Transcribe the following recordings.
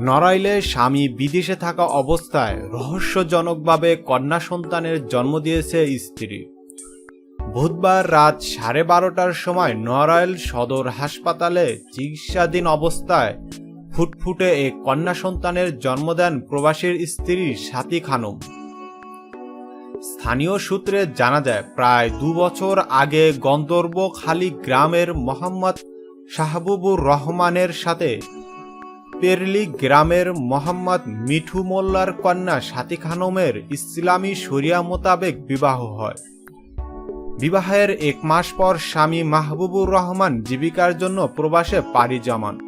নড়াইলে স্বামী বিদেশে থাকা অবস্থায় রহস্যজনকভাবে কন্যা সন্তানের জন্ম দিয়েছে স্ত্রী। বুধবার রাত সাড়ে বারোটার সময় নড়াইল সদর হাসপাতালে চিকিৎসাধীন অবস্থায় ফুটফুটে এক কন্যা সন্তানের জন্ম দেন প্রবাসীর স্ত্রী সাথী খানম। স্থানীয় সূত্রে জানা যায়, প্রায় দু বছর আগে গন্তর্বখালী গ্রামের মোহাম্মদ শাহবুবুর রহমানের সাথে পেরলি গ্রামের মোহাম্মদ মিঠু মোল্লার কন্যা সাথী খানমের ইসলামী শরিয়া মোতাবেক বিবাহ হয়। বিবাহের এক মাস পর স্বামী মাহবুবুর রহমান জীবিকার জন্য প্রবাসে পাড়ি জমান।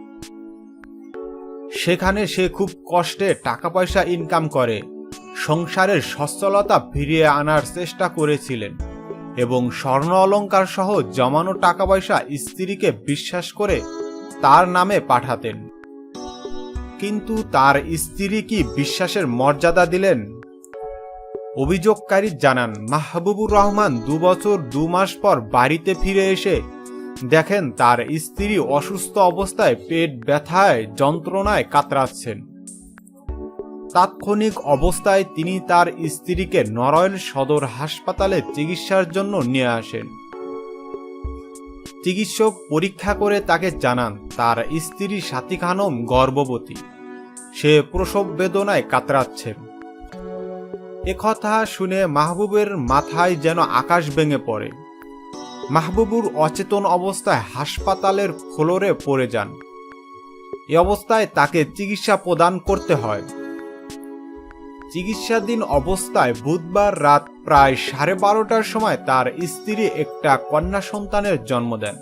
সেখানে সে খুব কষ্টে টাকা পয়সা ইনকাম করে, সংসারের সচ্ছলতা ফিরিয়ে আনার চেষ্টা করেছিলেন এবং স্বর্ণ অলঙ্কার সহ জমানো টাকা পয়সা স্ত্রীকে বিশ্বাস করে তার নামে পাঠাতেন। কিন্তু তার স্ত্রী কি বিশ্বাসের মর্যাদা দিলেন? অভিযোগকারী জানান, মাহবুবুর রহমান দু বছর দু মাস পর বাড়িতে ফিরে এসে দেখেন তার স্ত্রী অসুস্থ অবস্থায় পেট ব্যথায়, যন্ত্রণায় কাতরাচ্ছেন। তাৎক্ষণিক অবস্থায় তিনি তার স্ত্রীকে নরয়েল সদর হাসপাতালে চিকিৎসার জন্য নিয়ে আসেন। চিকিৎসক পরীক্ষা করে তাকে জানান, তার স্ত্রী সাথী খানম গর্ভবতী। সে প্রসব বেদনায় কাতরাচ্ছেন। একথা শুনে মাহবুবের মাথায় যেন আকাশ ভেঙে পড়ে। মাহবুবুর অচেতন অবস্থায় হাসপাতালের ফ্লোরে পড়ে যান। এ অবস্থায় তাকে চিকিৎসা প্রদান করতে হয়। চিকিৎসাধীন অবস্থায় বুধবার রাত প্রায় সাড়ে বারোটার সময় তার স্ত্রী একটা কন্যা সন্তানের জন্ম দেন।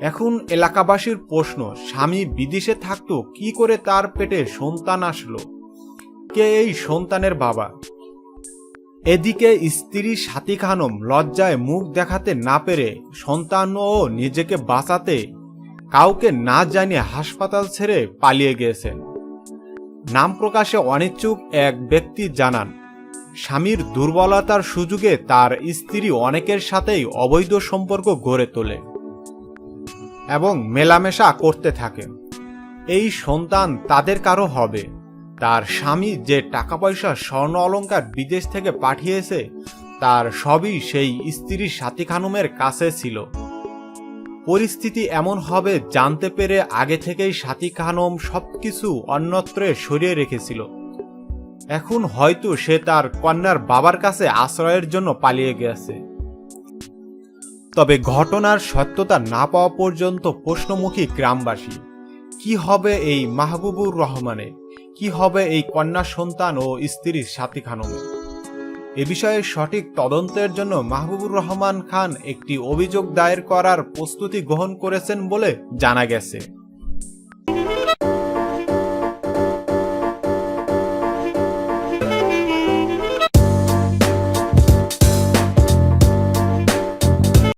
এখন এলাকাবাসীর প্রশ্ন, স্বামী বিদেশে থাকতো, কি করে তার পেটে সন্তান আসলো? কে এই সন্তানের বাবা? এদিকে স্ত্রী সাথী খানম লজ্জায় মুখ দেখাতে না পেরে সন্তান ও নিজেকে বাঁচাতে কাউকে না জানিয়ে হাসপাতাল ছেড়ে পালিয়ে গিয়েছেন। নাম প্রকাশে অনিচ্ছুক এক ব্যক্তি জানান, স্বামীর দুর্বলতার সুযোগে তার স্ত্রী অনেকের সাথেই অবৈধ সম্পর্ক গড়ে তোলে এবং মেলামেশা করতে থাকে। এই সন্তান তাদের কারও হবে। তার স্বামী যে টাকা পয়সা স্বর্ণ অলংকার বিদেশ থেকে পাঠিয়েছে, তার সবই সেই স্ত্রী সাথী খানুমের কাছে ছিল। পরিস্থিতি এমন হবে জানতে পেরে আগে থেকেই সাথী খানম সবকিছু অন্যত্রে সরিয়ে রেখেছিল। এখন হয়তো সে তার কন্যার বাবার কাছে আশ্রয়ের জন্য পালিয়ে গেছে। তবে ঘটনার সত্যতা না পাওয়া পর্যন্ত প্রশ্নমুখী গ্রামবাসী, কি হবে এই মাহবুবুর রহমানে? কি হবে এই কন্যা সন্তান ও স্ত্রীর সাথী খানমের এ বিষয়ে সঠিক তদন্তের জন্য মাহবুবুর রহমান খান একটি অভিযোগ দায়ের করার প্রস্তুতি গ্রহণ করেছেন বলে জানা গেছে।